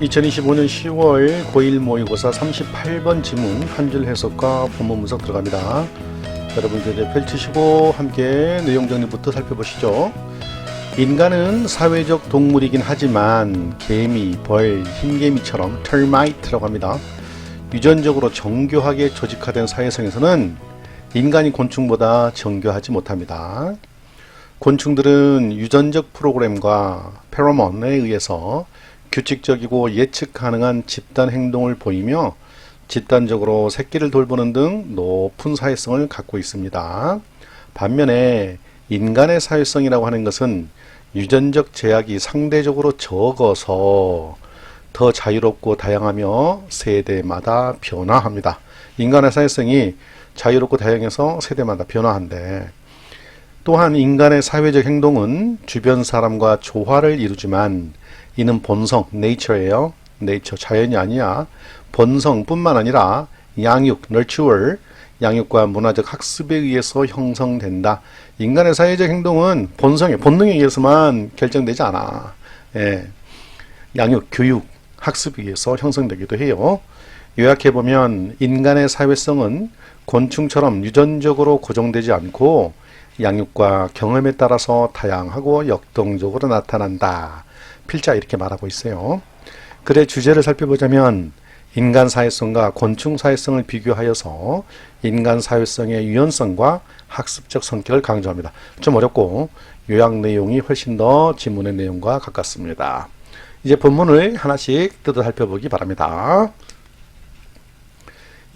2025년 10월 고1 모의고사 38번 지문 한줄 해석과 본문 분석 들어갑니다. 여러분들 이제 펼치시고 함께 내용 정리부터 살펴보시죠. 인간은 사회적 동물이긴 하지만 개미, 벌, 흰개미처럼 termite라고 합니다. 유전적으로 정교하게 조직화된 사회성에서는 인간이 곤충보다 정교하지 못합니다. 곤충들은 유전적 프로그램과 페로몬에 의해서 규칙적이고 예측 가능한 집단 행동을 보이며 집단적으로 새끼를 돌보는 등 높은 사회성을 갖고 있습니다. 반면에 인간의 사회성이라고 하는 것은 유전적 제약이 상대적으로 적어서 더 자유롭고 다양하며 세대마다 변화합니다. 인간의 사회성이 자유롭고 다양해서 세대마다 변화한대. 또한 인간의 사회적 행동은 주변 사람과 조화를 이루지만 이는 본성, nature예요. nature, 자연이 아니야. 본성뿐만 아니라 양육, nurture, 양육과 문화적 학습에 의해서 형성된다. 인간의 사회적 행동은 본성에, 본능에 의해서만 결정되지 않아. 예. 양육, 교육, 학습에 의해서 형성되기도 해요. 요약해 보면 인간의 사회성은 곤충처럼 유전적으로 고정되지 않고 양육과 경험에 따라서 다양하고 역동적으로 나타난다. 필자 이렇게 말하고 있어요. 글의 주제를 살펴보자면 인간 사회성과 곤충 사회성을 비교하여서 인간 사회성의 유연성과 학습적 성격을 강조합니다. 좀 어렵고 요약 내용이 훨씬 더 지문의 내용과 가깝습니다. 이제 본문을 하나씩 뜯어 살펴보기 바랍니다.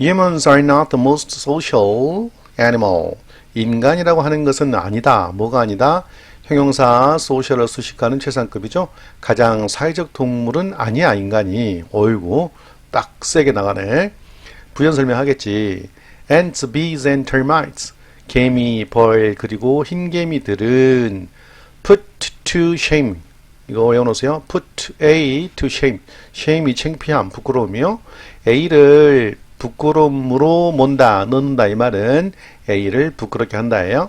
Humans are not the most social animal. 인간이라고 하는 것은 아니다. 뭐가 아니다? 형용사 소셜을 수식하는 최상급이죠. 가장 사회적 동물은 아니야 인간이. 어이구 딱 세게 나가네. 부연 설명하겠지. Ants, bees and termites. 개미, 벌 그리고 흰개미들은 put to shame. 이거 외워놓으세요. put A to shame. shame이 창피함, 부끄러움이요. A를 부끄러움으로 몬다, 넣는다 이 말은 A를 부끄럽게 한다예요.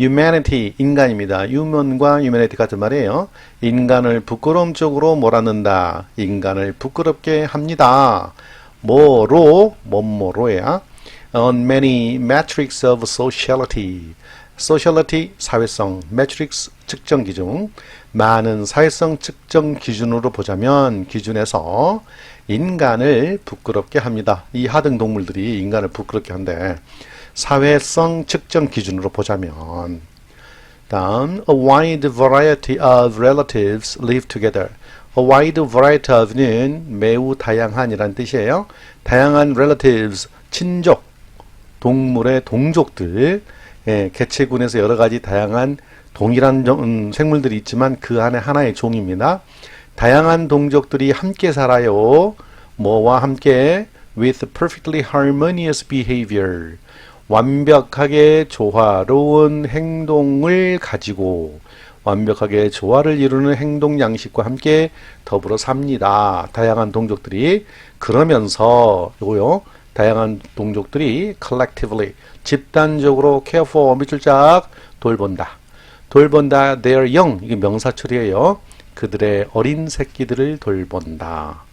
Humanity 인간입니다. human과 humanity 같은 말이에요. 인간을 부끄러움 쪽으로 몰아넣는다. 인간을 부끄럽게 합니다. 뭐로 뭐뭐로야. On many metrics of sociality. sociality 사회성, metrics 측정 기준. 많은 사회성 측정 기준으로 보자면 기준에서 인간을 부끄럽게 합니다. 이 하등 동물들이 인간을 부끄럽게 한대. 사회성 측정 기준으로 보자면 다음 a wide variety of relatives live together. a wide variety of는 매우 다양한이란 뜻이에요. 다양한 relatives 친족 동물의 동족들 예, 개체군에서 여러 가지 다양한 동일한 종, 음, 생물들이 있지만 그 안에 하나의 종입니다. 다양한 동족들이 함께 살아요. 뭐와 함께 with perfectly harmonious behavior. 완벽하게 조화로운 행동을 가지고 완벽하게 조화를 이루는 행동 양식과 함께 더불어 삽니다. 다양한 동족들이 그러면서 요거요. 다양한 동족들이 collectively 집단적으로 care for 밑줄 짝 돌본다. 돌본다 their young 이게 명사 처리예요. 그들의 어린 새끼들을 돌본다.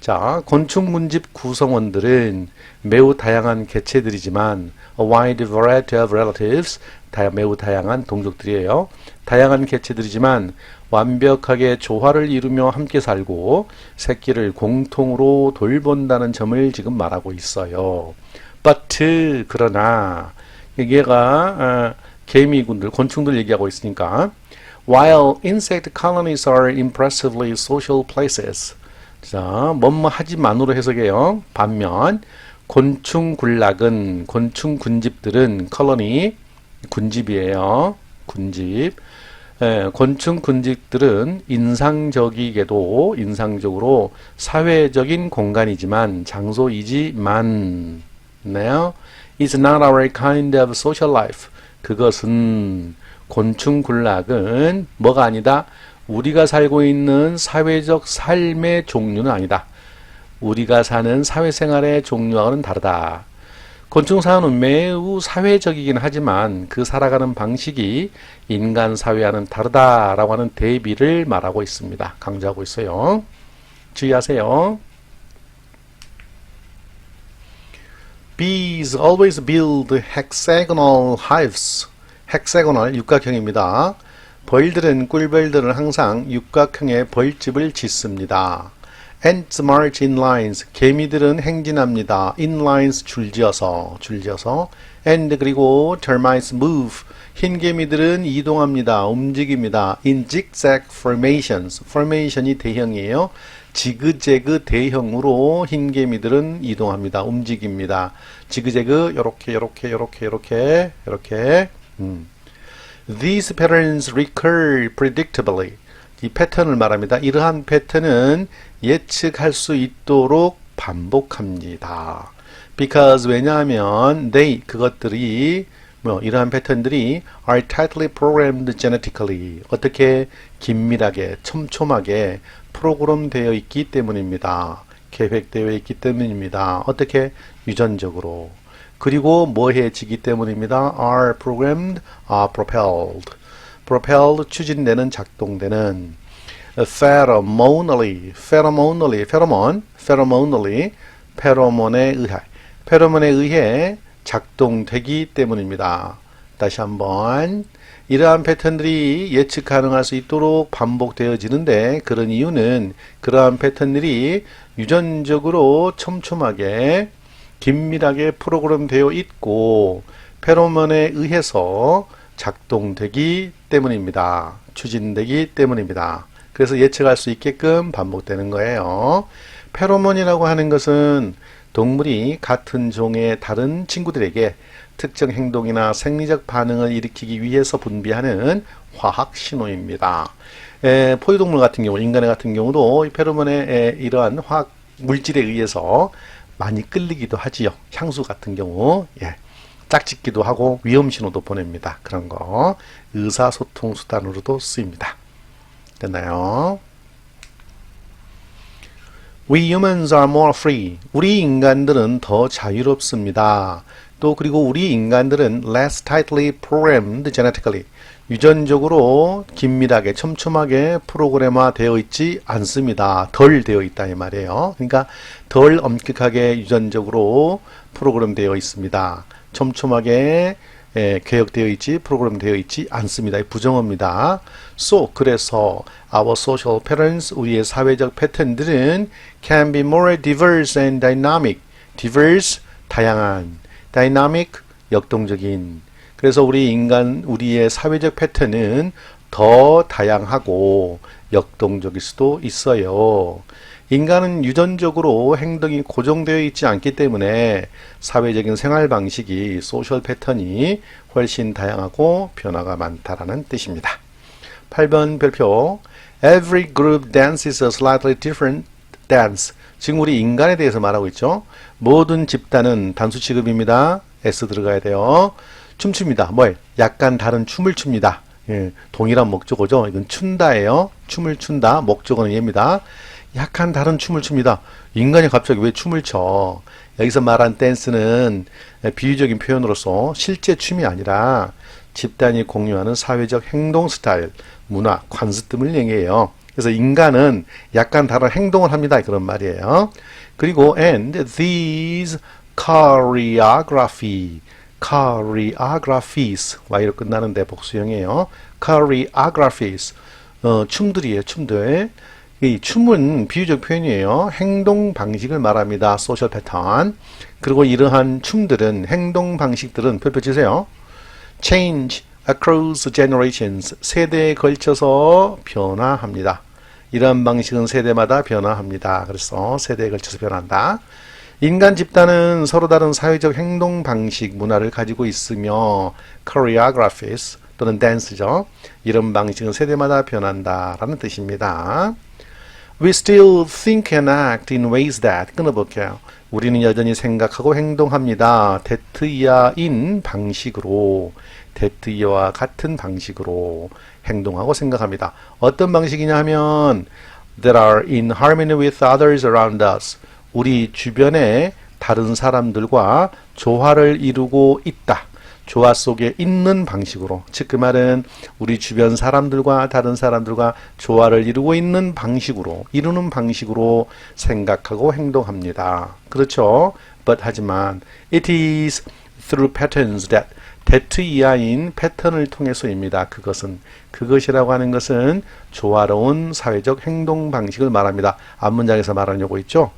자, 곤충 문집 구성원들은 매우 다양한 개체들이지만 a wide variety of relatives 다, 매우 다양한 동족들이에요. 다양한 개체들이지만 완벽하게 조화를 이루며 함께 살고 새끼를 공통으로 돌본다는 점을 지금 말하고 있어요. but 그러나 얘가 어, 개미군들, 곤충들 얘기하고 있으니까 while insect colonies are impressively social places 자, 뭐뭐 하지만으로 해석해요. 반면 곤충 군락은 곤충 군집들은 컬러니 군집이에요. 군집. 예, 곤충 군집들은 인상적이게도 인상적으로 사회적인 공간이지만 장소이지만 네요. It's not our kind of social life. 그것은 곤충 군락은 뭐가 아니다. 우리가 살고 있는 사회적 삶의 종류는 아니다. 우리가 사는 사회생활의 종류와는 다르다. 곤충사회는 매우 사회적이긴 하지만 그 살아가는 방식이 인간 사회와는 다르다라고 하는 대비를 말하고 있습니다. 강조하고 있어요. 주의하세요. Bees always build hexagonal hives. hexagonal 육각형입니다. 벌들은 꿀벌들은 항상 육각형의 벌집을 짓습니다. Ants march in lines. 개미들은 행진합니다. in lines 줄지어서 줄지어서. And 그리고 termites move. 흰 개미들은 이동합니다. 움직입니다. in zigzag formations. formation이 대형이에요. 지그재그 대형으로 흰 개미들은 이동합니다. 움직입니다. 지그재그 요렇게 요렇게 요렇게 요렇게 요렇게 음. These patterns recur predictably. 이 패턴을 말합니다. 이러한 패턴은 예측할 수 있도록 반복합니다. Because 왜냐하면 they 그것들이 뭐 이러한 패턴들이 are tightly programmed genetically 어떻게 긴밀하게 촘촘하게 프로그램되어 있기 때문입니다. 계획되어 있기 때문입니다. 어떻게 유전적으로 그리고 뭐해지기 때문입니다. are programmed, are propelled. propelled 추진되는 작동되는 pheromonally, pheromonally, pheromone, pheromonally, 페로몬에 의해, 페로몬에 의해 작동되기 때문입니다. 다시 한번 이러한 패턴들이 예측 가능할 수 있도록 반복되어지는데 그런 이유는 그러한 패턴들이 유전적으로 촘촘하게 긴밀하게 프로그램되어 있고 페로몬에 의해서 작동되기 때문입니다. 추진되기 때문입니다. 그래서 예측할 수 있게끔 반복되는 거예요. 페로몬이라고 하는 것은 동물이 같은 종의 다른 친구들에게 특정 행동이나 생리적 반응을 일으키기 위해서 분비하는 화학 신호입니다. 에, 포유동물 같은 경우, 인간 같은 경우도 이 페로몬의 에, 이러한 화학 물질에 의해서 많이 끌리기도 하지요. 향수 같은 경우, 예. 짝짓기도 하고 위험 신호도 보냅니다. 그런 거 의사소통 수단으로도 쓰입니다. 됐나요? We humans are more free. 우리 인간들은 더 자유롭습니다. 또 그리고 우리 인간들은 less tightly programmed genetically. 유전적으로 긴밀하게 촘촘하게 프로그램화 되어 있지 않습니다. 덜 되어 있다 이 말이에요. 그러니까 덜 엄격하게 유전적으로 프로그램 되어 있습니다. 촘촘하게 예, 계획되어 있지 프로그램 되어 있지 않습니다. 부정어입니다. So 그래서 our social patterns 우리의 사회적 패턴들은 can be more diverse and dynamic. diverse 다양한, dynamic 역동적인. 그래서 우리 인간 우리의 사회적 패턴은 더 다양하고 역동적일 수도 있어요. 인간은 유전적으로 행동이 고정되어 있지 않기 때문에 사회적인 생활 방식이 소셜 패턴이 훨씬 다양하고 변화가 많다라는 뜻입니다. 8번 별표 Every group dances a slightly different dance. 지금 우리 인간에 대해서 말하고 있죠. 모든 집단은 단수 취급입니다. S 들어가야 돼요. 춤춥니다. 뭘? 약간 다른 춤을 춥니다. 예, 동일한 목적어죠. 이건 춘다예요. 춤을 춘다. 목적어는 얘입니다. 약간 다른 춤을 춥니다. 인간이 갑자기 왜 춤을 춰? 여기서 말한 댄스는 비유적인 표현으로서 실제 춤이 아니라 집단이 공유하는 사회적 행동 스타일, 문화, 관습 등을 얘기해요. 그래서 인간은 약간 다른 행동을 합니다. 그런 말이에요. 그리고 and these choreography, choreographies Y로 끝나는데 복수형이에요. choreographies 어, 춤들이에요. 춤들. 이 춤은 비유적 표현이에요. 행동 방식을 말합니다. 소셜 패턴. 그리고 이러한 춤들은 행동 방식들은 치세요. change across generations 세대에 걸쳐서 변화합니다. 이러한 방식은 세대마다 변화합니다. 그래서 세대에 걸쳐서 변한다. 인간 집단은 서로 다른 사회적 행동 방식 문화를 가지고 있으며 choreographies 또는 dance죠. 이런 방식은 세대마다 변한다라는 뜻입니다. We still think and act in ways that 끊어볼게요. 우리는 여전히 생각하고 행동합니다. 데트이아인 방식으로 데트이아와 같은 방식으로 행동하고 생각합니다. 어떤 방식이냐 하면 that are in harmony with others around us. 우리 주변에 다른 사람들과 조화를 이루고 있다. 조화 속에 있는 방식으로 즉 그 말은 우리 주변 사람들과 다른 사람들과 조화를 이루고 있는 방식으로 이루는 방식으로 생각하고 행동합니다. 그렇죠? But 하지만 it is through patterns that that 이하인 패턴을 통해서입니다. 그것은 그것이라고 하는 것은 조화로운 사회적 행동 방식을 말합니다. 앞 문장에서 말하는 요거 있죠.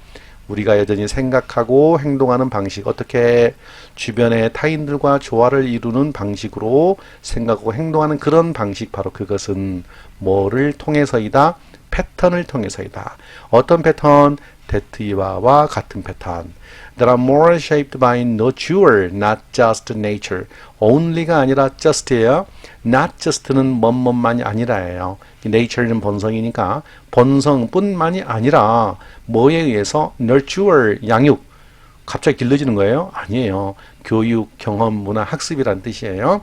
우리가 여전히 생각하고 행동하는 방식 어떻게 주변의 타인들과 조화를 이루는 방식으로 생각하고 행동하는 그런 방식 바로 그것은 뭐를 통해서이다? 패턴을 통해서이다. 어떤 패턴 데트이와와 같은 패턴 that are more shaped by nature not just nature only가 아니라 just예요 not just는 뭐뭐만이 아니라예요 이 nature는 본성이니까 본성뿐만이 아니라 뭐에 의해서 nurture 양육 갑자기 길러지는 거예요? 아니에요. 교육, 경험, 문화, 학습이란 뜻이에요.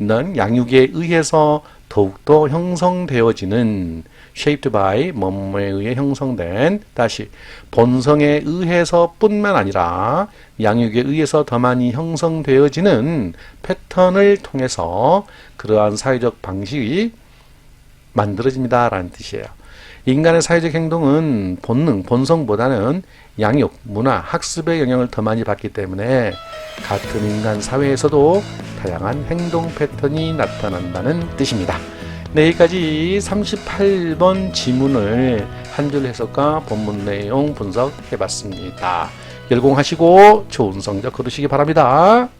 는 양육에 의해서 더욱더 형성되어지는 shaped by 뭐뭐에 의해 형성된 다시 본성에 의해서 뿐만 아니라 양육에 의해서 더 많이 형성되어지는 패턴을 통해서 그러한 사회적 방식이 만들어집니다라는 뜻이에요. 인간의 사회적 행동은 본능, 본성보다는 양육, 문화, 학습의 영향을 더 많이 받기 때문에 같은 인간 사회에서도 다양한 행동 패턴이 나타난다는 뜻입니다. 네, 여기까지 38번 지문을 한 줄 해석과 본문 내용 분석해 봤습니다. 열공하시고 좋은 성적 거두시기 바랍니다.